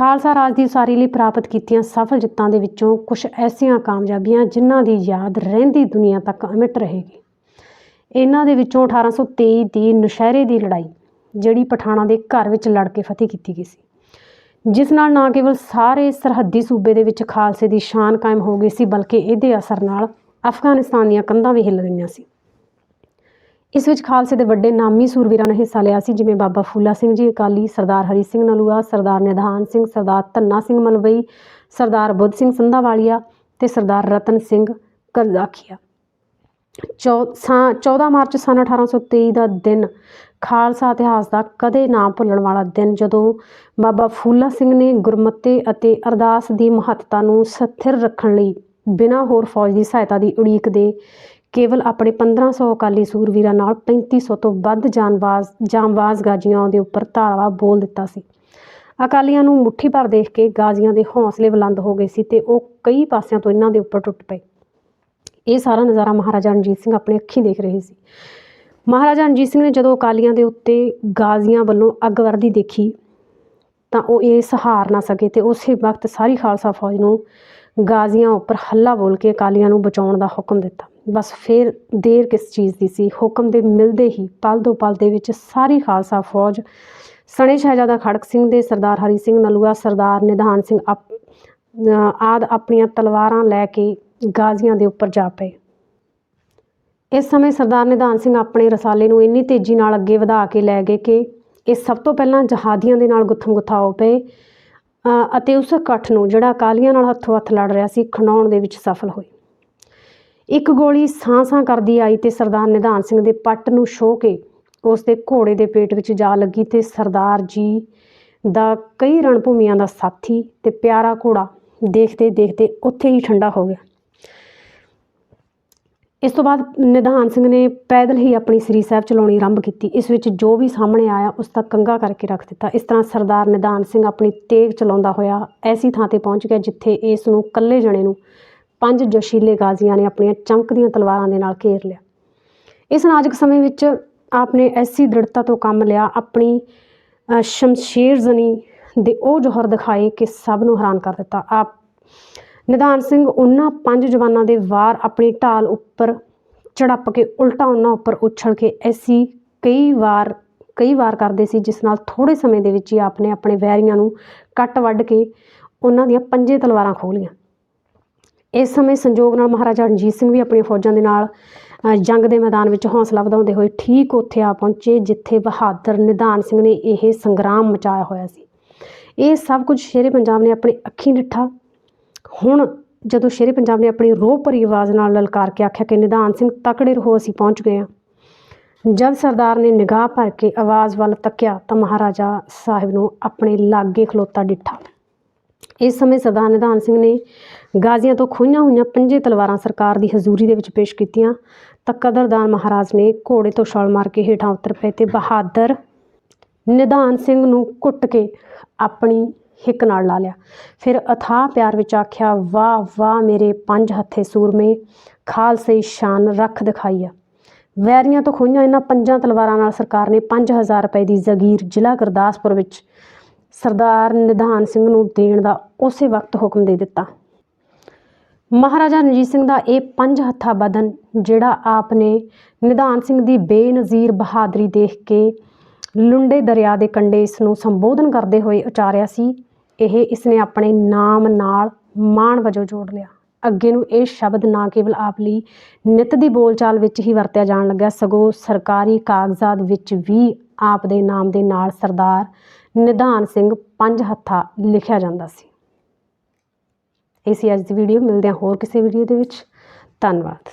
ਖਾਲਸਾ ਰਾਜ ਦੀ ਉਸਾਰੀ ਲਈ ਪ੍ਰਾਪਤ ਕੀਤੀਆਂ ਸਫਲ ਜਿੱਤਾਂ ਦੇ ਵਿੱਚੋਂ ਕੁਝ ਐਸੀਆਂ ਕਾਮਯਾਬੀਆਂ ਜਿਨ੍ਹਾਂ ਦੀ ਯਾਦ ਰਹਿੰਦੀ ਦੁਨੀਆ ਤੱਕ ਅਮਿਟ ਰਹੇਗੀ। ਇਹਨਾਂ ਦੇ ਵਿੱਚੋਂ 1823 ਦੀ ਨੁਸ਼ਹਿਰੇ ਦੀ ਲੜਾਈ, ਜਿਹੜੀ ਪਠਾਣਾ ਦੇ ਘਰ ਵਿੱਚ ਲੜ ਕੇ ਫਤਿਹ ਕੀਤੀ ਗਈ ਸੀ, ਜਿਸ ਨਾਲ ਨਾ ਕੇਵਲ ਸਾਰੇ ਸਰਹੱਦੀ ਸੂਬੇ ਦੇ ਵਿੱਚ ਖਾਲਸੇ ਦੀ ਸ਼ਾਨ ਕਾਇਮ ਹੋ ਗਈ ਸੀ, ਬਲਕਿ ਇਹਦੇ ਅਸਰ ਨਾਲ ਅਫਗਾਨਿਸਤਾਨ ਦੀਆਂ ਕੰਧਾਂ ਵੀ ਹਿੱਲ ਗਈਆਂ ਸੀ। ਇਸ ਵਿੱਚ ਖਾਲਸੇ ਦੇ ਵੱਡੇ ਨਾਮੀ ਸੂਰਵੀਰਾਂ ਨੇ ਹਿੱਸਾ ਲਿਆ ਸੀ, ਜਿਵੇਂ ਬਾਬਾ ਫੂਲਾ ਸਿੰਘ ਜੀ, ਅਕਾਲੀ ਸਰਦਾਰ ਹਰੀ ਸਿੰਘ ਨਲੂਆ, ਸਰਦਾਰ ਨਿਧਾਨ ਸਿੰਘ, ਸਰਦਾਰ ਧੰਨਾ ਸਿੰਘ ਮਲਵਈ, ਸਰਦਾਰ ਬੁੱਧ ਸਿੰਘ ਸੰਧਾਵਾਲੀਆ ਤੇ ਸਰਦਾਰ ਰਤਨ ਸਿੰਘ ਕਰਜ਼ਾਖੀਆ। ਚੌ- ਸਾ- 14 ਮਾਰਚ ਸਨ 1823 ਦਾ ਦਿਨ ਖਾਲਸਾ ਇਤਿਹਾਸ ਦਾ ਕਦੇ ਨਾ ਭੁੱਲਣ ਵਾਲਾ ਦਿਨ, ਜਦੋਂ ਬਾਬਾ ਫੂਲਾ ਸਿੰਘ ਨੇ ਗੁਰਮਤੇ ਅਤੇ ਅਰਦਾਸ ਦੀ ਮਹੱਤਤਾ ਨੂੰ ਸਥਿਰ ਰੱਖਣ ਲਈ ਬਿਨਾਂ ਹੋਰ ਫੌਜ ਦੀ ਸਹਾਇਤਾ ਦੀ ਉਡੀਕ ਦੇ ਕੇਵਲ ਆਪਣੇ 1500 ਅਕਾਲੀ ਸੂਰਵੀਰਾਂ ਨਾਲ 3500 ਤੋਂ ਵੱਧ ਜਾਨਬਾਜ਼ ਜਾਂਬਾਜ਼ ਗਾਜੀਆਂ ਦੇ ਉੱਪਰ ਧਾਵਾ ਬੋਲ ਦਿੱਤਾ ਸੀ। ਅਕਾਲੀਆਂ ਨੂੰ ਮੁੱਠੀ ਭਰ ਦੇਖ ਕੇ ਗਾਜ਼ੀਆਂ ਦੇ ਹੌਸਲੇ ਬੁਲੰਦ ਹੋ ਗਏ ਸੀ ਤੇ ਉਹ ਕਈ ਪਾਸਿਆਂ ਤੋਂ ਇਹਨਾਂ ਦੇ ਉੱਪਰ ਟੁੱਟ ਪਏ। ਇਹ ਸਾਰਾ ਨਜ਼ਾਰਾ ਮਹਾਰਾਜਾ ਰਣਜੀਤ ਸਿੰਘ ਆਪਣੇ ਅੱਖੀਂ ਦੇਖ ਰਹੇ ਸੀ। ਮਹਾਰਾਜਾ ਰਣਜੀਤ ਸਿੰਘ ਨੇ ਜਦੋਂ ਅਕਾਲੀਆਂ ਦੇ ਉੱਤੇ ਗਾਜ਼ੀਆਂ ਵੱਲੋਂ ਅੱਗ ਵਰਦੀ ਦੇਖੀ ਤਾਂ ਉਹ ਇਹ ਸਹਾਰ ਨਾ ਸਕੇ ਤੇ ਉਸੇ ਵਕਤ ਸਾਰੀ ਖਾਲਸਾ ਫੌਜ ਨੂੰ ਗਾਜ਼ੀਆਂ ਉੱਪਰ ਹੱਲਾ ਬੋਲ ਕੇ ਅਕਾਲੀਆਂ ਨੂੰ ਬਚਾਉਣ ਦਾ ਹੁਕਮ ਦਿੱਤਾ। ਬਸ ਫਿਰ ਦੇਰ ਕਿਸ ਚੀਜ਼ ਦੀ ਸੀ? ਹੁਕਮ ਦੇ ਮਿਲਦੇ ਹੀ ਪਲ ਦੋ ਪਲ ਦੇ ਵਿੱਚ ਸਾਰੀ ਖਾਲਸਾ ਫੌਜ ਸਣੇ ਸ਼ਹਿਜ਼ਾਦਾ ਖੜਕ ਸਿੰਘ ਦੇ ਸਰਦਾਰ ਹਰੀ ਸਿੰਘ ਨਲੂਆ, ਸਰਦਾਰ ਨਿਧਾਨ ਸਿੰਘ ਆਪ- ਆਦਿ ਆਪਣੀਆਂ ਤਲਵਾਰਾਂ ਲੈ ਕੇ ਗਾਜ਼ੀਆਂ ਦੇ ਉੱਪਰ ਜਾ ਪਏ। ਇਸ ਸਮੇਂ ਸਰਦਾਰ ਨਿਧਾਨ ਸਿੰਘ ਆਪਣੇ ਰਸਾਲੇ ਨੂੰ ਇੰਨੀ ਤੇਜ਼ੀ ਨਾਲ ਅੱਗੇ ਵਧਾ ਕੇ ਲੈ ਗਏ ਕਿ ਇਹ ਸਭ ਤੋਂ ਪਹਿਲਾਂ ਜਹਾਦੀਆਂ ਦੇ ਨਾਲ ਗੁੱਥਮ ਗੁੱਥਾ ਹੋ ਪਏ ਅਤੇ ਉਸ ਇਕੱਠ ਨੂੰ ਜਿਹੜਾ ਅਕਾਲੀਆਂ ਨਾਲ ਹੱਥੋਂ ਹੱਥ ਲੜ ਰਿਹਾ ਸੀ, ਖਣਾਉਣ ਦੇ ਵਿੱਚ ਸਫਲ ਹੋਏ। ਇੱਕ ਗੋਲੀ ਸਾਂ-ਸਾਂ ਕਰਦੀ ਆਈ ਤੇ ਸਰਦਾਰ ਨਿਧਾਨ ਸਿੰਘ ਦੇ ਪੱਟ ਨੂੰ ਛੋਹ ਕੇ ਉਸ ਦੇ ਘੋੜੇ ਦੇ ਪੇਟ ਵਿੱਚ ਜਾ ਲੱਗੀ ਤੇ ਸਰਦਾਰ ਜੀ ਦਾ ਕਈ ਰਣਭੂਮੀਆਂ ਦਾ ਸਾਥੀ ਤੇ ਪਿਆਰਾ ਘੋੜਾ ਦੇਖਦੇ ਦੇਖਦੇ ਉੱਥੇ ਹੀ ਠੰਡਾ ਹੋ ਗਿਆ। ਇਸ ਤੋਂ ਬਾਅਦ ਨਿਧਾਨ ਸਿੰਘ ਨੇ ਪੈਦਲ ਹੀ ਆਪਣੀ ਸ੍ਰੀ ਸਾਹਿਬ ਚਲਾਉਣੀ ਆਰੰਭ ਕੀਤੀ। ਇਸ ਵਿੱਚ ਜੋ ਵੀ ਸਾਹਮਣੇ ਆਇਆ ਉਸ ਦਾ ਕੰਗਾ ਕਰਕੇ ਰੱਖ ਦਿੱਤਾ। ਇਸ ਤਰ੍ਹਾਂ ਸਰਦਾਰ ਨਿਧਾਨ ਸਿੰਘ ਆਪਣੀ ਤੇਗ ਚਲਾਉਂਦਾ ਹੋਇਆ ਐਸੀ ਥਾਂ ਤੇ ਪਹੁੰਚ ਗਿਆ ਜਿੱਥੇ ਇਸ ਨੂੰ ਇਕੱਲੇ ਜਣੇ ਨੂੰ ਪੰਜ ਜੋਸ਼ੀਲੇ ਗਾਜ਼ੀਆਂ ਨੇ ਆਪਣੀਆਂ ਚਮਕਦੀਆਂ ਤਲਵਾਰਾਂ ਦੇ ਨਾਲ ਘੇਰ ਲਿਆ। ਇਸ ਨਾਜ਼ੁਕ ਸਮੇਂ ਵਿੱਚ ਆਪ ਨੇ ਐਸੀ ਦ੍ਰਿੜਤਾ ਤੋਂ ਕੰਮ ਲਿਆ ਆਪਣੀ ਅ, ਜ਼ਨੀ ਦੇ ਉਹ ਜੋਹਰ ਦਿਖਾਏ ਕਿ ਸਭ ਨੂੰ ਹੈਰਾਨ ਕਰ ਦਿੱਤਾ। ਆਪ ਨਿਧਾਨ ਸਿੰਘ ਉਹਨਾਂ ਪੰਜ ਜਵਾਨਾਂ ਦੇ ਵਾਰ ਆਪਣੀ ਢਾਲ ਉੱਪਰ ਚੜੱਪ ਕੇ ਉਲਟਾ ਉਹਨਾਂ ਉੱਪਰ ਉਛਲ ਕੇ ਐਸੀ ਕਈ ਵਾਰ ਕਈ ਵਾਰ ਕਰਦੇ ਸੀ ਜਿਸ ਨਾਲ ਥੋੜੇ ਸਮੇਂ ਦੇ ਵਿੱਚ ਹੀ ਆਪ ਨੇ ਆਪਣੇ ਵੈਰੀਆਂ ਨੂੰ ਕੱਟ ਵੱਢ ਕੇ ਉਹਨਾਂ ਦੀਆਂ ਪੰਜੇ ਤਲਵਾਰਾਂ ਖੋਹ ਇਸ ਸਮੇਂ ਸੰਜੋਗ ਨਾਲ ਮਹਾਰਾਜਾ ਰਣਜੀਤ ਸਿੰਘ ਵੀ ਆਪਣੀਆਂ ਫੌਜਾਂ ਦੇ ਨਾਲ ਜੰਗ ਦੇ ਮੈਦਾਨ ਵਿੱਚ ਹੌਸਲਾ ਵਧਾਉਂਦੇ ਹੋਏ ਠੀਕ ਉੱਥੇ ਆ ਪਹੁੰਚੇ, ਜਿੱਥੇ ਬਹਾਦਰ ਨਿਧਾਨ ਸਿੰਘ ਨੇ ਇਹ ਸੰਗਰਾਮ ਮਚਾਇਆ ਹੋਇਆ ਸੀ। ਇਹ ਸਭ ਕੁਝ ਸ਼ੇਰੇ ਪੰਜਾਬ ਨੇ ਆਪਣੀ ਅੱਖੀਂ ਡਿੱਠਾ। ਹੁਣ ਜਦੋਂ ਸ਼ੇਰੇ ਪੰਜਾਬ ਨੇ ਆਪਣੀ ਰੋਹ ਭਰੀ ਆਵਾਜ਼ ਨਾਲ ਲਲਕਾਰ ਕੇ ਆਖਿਆ ਕਿ ਨਿਧਾਨ ਸਿੰਘ ਤਕੜੇ ਰਹੋ, ਅਸੀਂ ਪਹੁੰਚ ਗਏ ਹਾਂ। ਜਦ ਸਰਦਾਰ ਨੇ ਨਿਗਾਹ ਭਰ ਕੇ ਆਵਾਜ਼ ਵੱਲ ਤੱਕਿਆ ਤਾਂ ਮਹਾਰਾਜਾ ਸਾਹਿਬ ਨੂੰ ਆਪਣੇ ਲਾਗੇ ਖਲੋਤਾ ਡਿੱਠਾ। ਇਸ ਸਮੇਂ ਸਰਦਾਰ ਨਿਧਾਨ ਸਿੰਘ ਨੇ ਗਾਜ਼ੀਆਂ ਤੋਂ ਖੋਹੀਆਂ ਹੋਈਆਂ ਪੰਜੇ ਤਲਵਾਰਾਂ ਸਰਕਾਰ ਦੀ ਹਜ਼ੂਰੀ ਦੇ ਵਿੱਚ ਪੇਸ਼ ਕੀਤੀਆਂ। ਤਾਂ ਕਦਰਦਾਨ ਮਹਾਰਾਜ ਨੇ ਘੋੜੇ ਤੋਂ ਛਾਲ ਮਾਰ ਕੇ ਹੇਠਾਂ ਉਤਰ ਪਏ ਤੇ ਬਹਾਦਰ ਨਿਧਾਨ ਸਿੰਘ ਨੂੰ ਕੁੱਟ ਕੇ ਆਪਣੀ ਹਿੱਕ ਨਾਲ ਲਾ ਲਿਆ। ਫਿਰ ਅਥਾਹ ਪਿਆਰ ਵਿੱਚ ਆਖਿਆ, ਵਾਹ ਵਾਹ, ਮੇਰੇ ਪੰਜ ਹੱਥੇ ਸੂਰਮੇ, ਖਾਲਸੇ ਸ਼ਾਨ ਰੱਖ ਦਿਖਾਈ ਆ। ਵੈਰੀਆਂ ਤੋਂ ਖੋਹੀਆਂ ਇਹਨਾਂ ਪੰਜਾਂ ਤਲਵਾਰਾਂ ਨਾਲ ਸਰਕਾਰ ਨੇ 5000 ਰੁਪਏ ਦੀ ਜ਼ਗੀਰ ਜ਼ਿਲ੍ਹਾ ਗੁਰਦਾਸਪੁਰ ਵਿੱਚ ਸਰਦਾਰ ਨਿਧਾਨ ਸਿੰਘ ਨੂੰ ਦੇਣ ਦਾ ਉਸੇ ਵਕਤ ਹੁਕਮ ਦੇ ਦਿੱਤਾ। ਮਹਾਰਾਜਾ ਰਣਜੀਤ ਸਿੰਘ ਦਾ ਇਹ ਪੰਜ ਹੱਥਾ ਬਦਨ, ਜਿਹੜਾ ਆਪ ਨੇ ਨਿਧਾਨ ਸਿੰਘ ਦੀ ਬੇਨਜ਼ੀਰ ਬਹਾਦਰੀ ਦੇਖ ਕੇ ਲੁੰਡੇ ਦਰਿਆ ਦੇ ਕੰਢੇ ਇਸ ਨੂੰ ਸੰਬੋਧਨ ਕਰਦੇ ਹੋਏ ਉਚਾਰਿਆ ਸੀ, ਇਹ ਇਸਨੇ ਆਪਣੇ ਨਾਮ ਨਾਲ ਮਾਣ ਵਜੋਂ ਜੋੜ ਲਿਆ। ਅੱਗੇ ਨੂੰ ਇਹ ਸ਼ਬਦ ਨਾ ਕੇਵਲ ਆਪ ਲਈ ਨਿਤ ਦੀ ਬੋਲਚਾਲ ਵਿੱਚ ਹੀ ਵਰਤਿਆ ਜਾਣ ਲੱਗਾ ਸਗੋਂ ਸਰਕਾਰੀ ਕਾਗਜ਼ਾਤ ਵਿੱਚ ਵੀ ਆਪ ਦੇ ਨਾਮ ਦੇ ਨਾਲ ਸਰਦਾਰ ਨਿਧਾਨ ਸਿੰਘ ਪੰਜ ਹੱਥਾ ਲਿਖਿਆ ਜਾਂਦਾ ਸੀ। ਇਹ ਸੀ ਅੱਜ ਦੀ ਵੀਡੀਓ ਮਿਲਦੇ ਹਾਂ ਹੋਰ ਕਿਸੇ ਵੀਡੀਓ ਦੇ ਵਿੱਚ। ਧੰਨਵਾਦ।